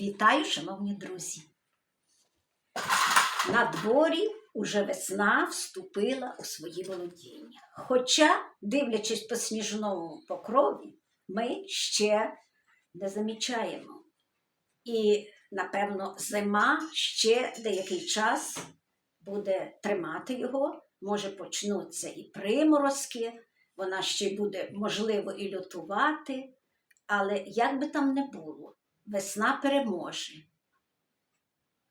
Вітаю, шановні друзі! На дворі уже весна вступила у свої володіння. Хоча, дивлячись по сніжному покрові, ми ще не замічаємо. І, напевно, зима ще деякий час буде тримати його, може почнуться і приморозки, вона ще буде, можливо, і лютувати, але як би там не було, весна переможе,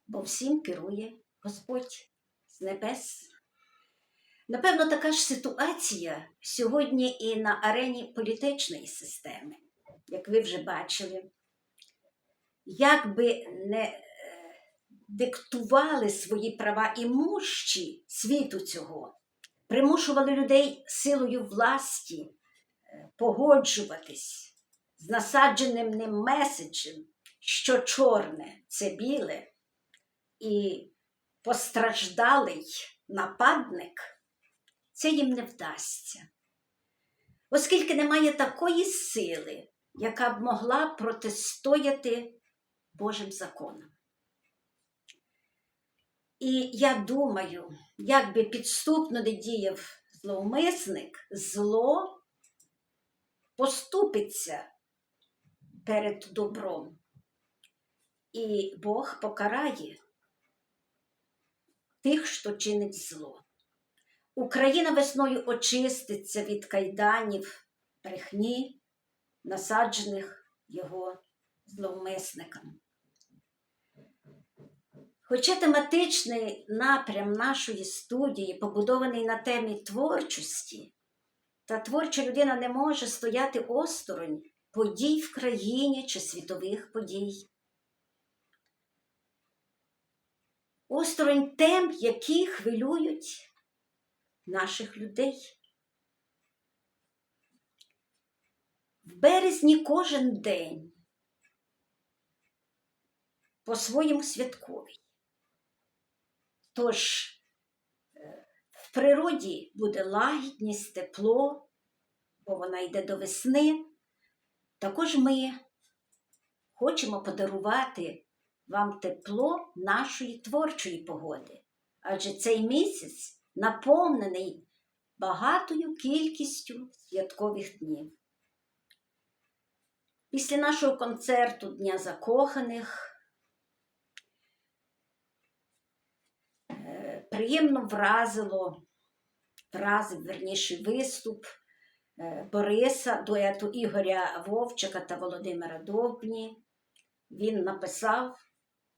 бо всім керує Господь з небес. Напевно, така ж ситуація сьогодні і на арені політичної системи, як ви вже бачили. Як би не е, диктували свої права і мущі світу цього, примушували людей силою власті е, погоджуватись з насадженим ним меседжем, що чорне це біле, і постраждалий нападник, це їм не вдасться. Оскільки немає такої сили, яка б могла протистояти Божим законам. І я думаю, як би підступно не діяв зловмисник, зло поступиться перед добром. І Бог покарає тих, що чинить зло. Україна весною очиститься від кайданів брехні, насаджених його зловмисниками. Хоча тематичний напрям нашої студії побудований на темі творчості, та творча людина не може стояти осторонь подій в країні чи світових подій. Осторонь тем, які хвилюють наших людей. В березні кожен день по-своєму святковий. Тож е, в природі буде лагідність, тепло, бо вона йде до весни. Також ми хочемо подарувати вам тепло нашої творчої погоди, адже цей місяць наповнений багатою кількістю святкових днів. Після нашого концерту Дня Закоханих е, приємно вразило, вразив верніший виступ Бориса, дуету Ігоря Вовчика та Володимира Довбні. Він написав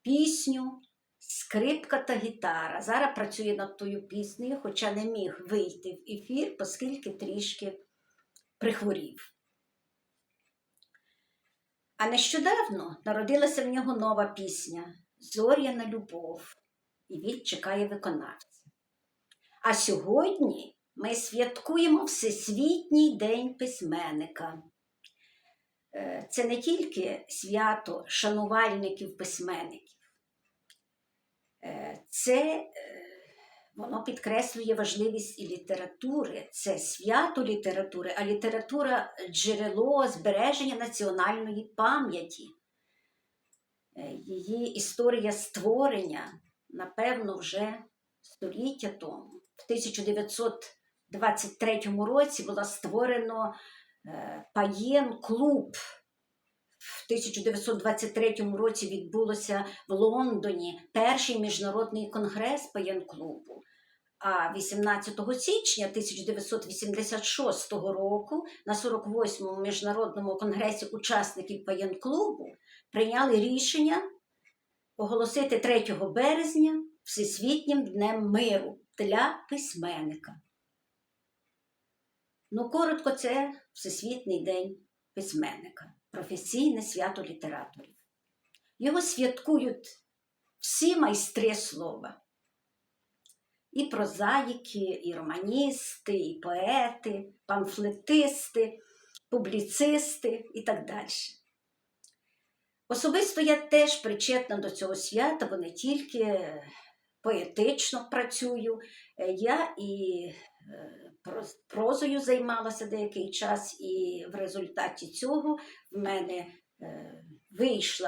пісню Скрипка та гітара. Зараз працює над тою піснею, хоча не міг вийти в ефір, оскільки трішки прихворів. А нещодавно народилася в нього нова пісня Зоряна любов, і він чекає виконавця. А сьогодні ми святкуємо Всесвітній день письменника. Е, Це не тільки свято шанувальників письменників, Е, це е, воно підкреслює важливість і літератури. Це свято літератури, а література джерело збереження національної пам'яті. Її історія створення, напевно, вже століття тому. В 1923 році було створено е, Паєн-клуб. В 1923 році відбулося в Лондоні перший міжнародний конгрес Паєн-клубу. А 18 січня 1986 року на 48-му міжнародному конгресі учасників Паєн-клубу прийняли рішення оголосити 3 березня Всесвітнім днем миру для письменника. Ну, коротко, це Всесвітній день письменника, професійне свято літераторів. Його святкують всі майстри слова. І прозаїки, і романісти, і поети, памфлетисти, публіцисти і так далі. Особисто я теж причетна до цього свята, бо не тільки поетично працюю, е, я і е, прозою займалася деякий час, і в результаті цього в мене е, вийшла